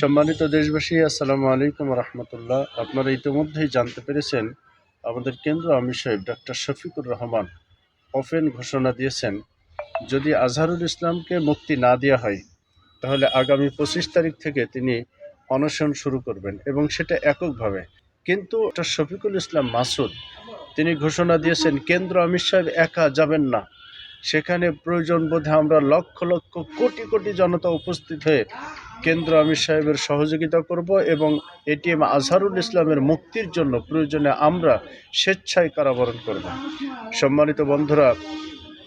সম্মানিত দেশবাসী, আসসালামু আলাইকুম রহমতুল্লাহ। আপনারা ইতিমধ্যেই জানতে পেরেছেন, আমাদের কেন্দ্র আমির সাহেব ডক্টর শফিকুর রহমান ওপেন ঘোষণা দিয়েছেন, যদি আজহারুল ইসলামকে মুক্তি না দেওয়া হয়, তাহলে আগামী পঁচিশ তারিখ থেকে তিনি অনশন শুরু করবেন এবং সেটা এককভাবে। কিন্তু ডক্টর শফিকুল ইসলাম মাসুদ, তিনি ঘোষণা দিয়েছেন, কেন্দ্র আমির সাহেব একা যাবেন না। সেখানে প্রয়োজন বোধে আমরা লক্ষ লক্ষ কোটি কোটি জনতা উপস্থিত হয়ে কেন্দ্র আমির সাহেবের সহযোগিতা করব এবং এটিএম আজহারুল ইসলামের মুক্তির জন্য প্রয়োজনে আমরা স্বেচ্ছায় কারাবরণ করব। সম্মানিত বন্ধুরা,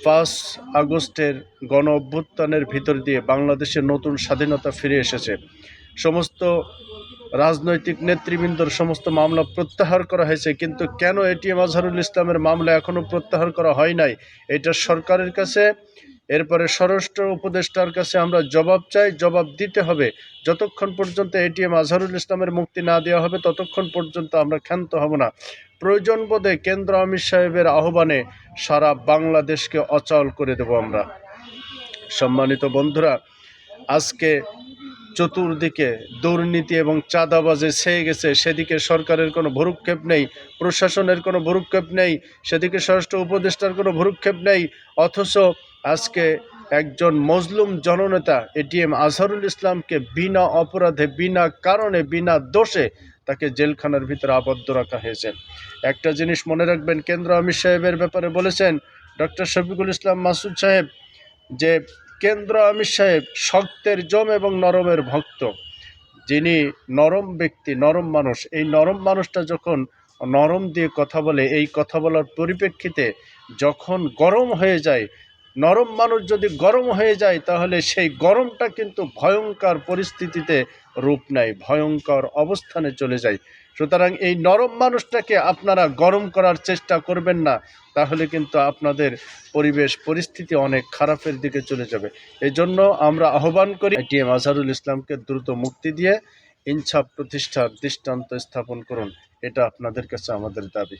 পাঁচ আগস্টের গণ অভ্যুত্থানের ভিতর দিয়ে বাংলাদেশের নতুন স্বাধীনতা ফিরে এসেছে। সমস্ত রাজনৈতিক নেতৃবৃন্দর সমস্ত মামলা প্রত্যাহার করা হয়েছে, কিন্তু কেন এটিএম আজহারুল ইসলামের মামলা এখনও প্রত্যাহার করা হয় নাই? এটা সরকারের কাছে, এরপরে স্বরাষ্ট্র উপদেষ্টার কাছে আমরা জবাব চাই, জবাব দিতে হবে। যতক্ষণ পর্যন্ত এটিএম আজহারুল ইসলামের মুক্তি না দেওয়া হবে, ততক্ষণ পর্যন্ত আমরা ক্ষান্ত হব না। প্রয়োজন বোধে কেন্দ্র আমির সাহেবের আহ্বানে সারা বাংলাদেশকে অচল করে দেব আমরা। সম্মানিত বন্ধুরা, আজকে চতুর্দিকে দুর্নীতি এবং চাঁদাবাজে ছেয়ে গেছে। সেদিকে সরকারের কোনো ভরুক্ষেপ নেই, প্রশাসনের কোনো ভরুক্ষেপ নেই, সেদিকে স্বরাষ্ট্র উপদেষ্টার কোনো ভরুক্ষেপ নেই। অথচ আজকে একজন মজলুম জননেতা এটিএম আজহারুল ইসলামকে বিনা অপরাধে, বিনা কারণে, বিনা দোষে তাকে জেলখানার ভিতরে আবদ্ধ রাখা হয়েছে। একটা জিনিস মনে রাখবেন, কেন্দ্র আমির সাহেবের ব্যাপারে বলেছেন, ডক্টর শফিকুল ইসলাম মাসুদ সাহেব যে কেন্দ্র আমির সাহেব শক্তের জম এবং নরমের ভক্ত। যিনি নরম ব্যক্তি, নরম মানুষ। এই নরম মানুষটা যখন নরম দিয়ে কথা বলে, এই কথা বলার পরিপ্রেক্ষিতে যখন গরম হয়ে যায় নরম মানুষ যদি গরম হয়ে যায়, তাহলে সেই গরমটা কিন্তু ভয়ঙ্কর পরিস্থিতিতে রূপ নেয়, ভয়ঙ্কর অবস্থানে চলে যায়। সুতরাং এই নরম মানুষটাকে আপনারা গরম করার চেষ্টা করবেন না, তাহলে কিন্তু আপনাদের পরিবেশ, পরিস্থিতি অনেক খারাপের দিকে চলে যাবে। এই জন্য আমরা আহ্বান করি এটিএম আজহারুল ইসলামকে দ্রুত মুক্তি দিয়ে ইনসাফ প্রতিষ্ঠার দৃষ্টান্ত স্থাপন করুন, এটা আপনাদের কাছে আমাদের দাবি।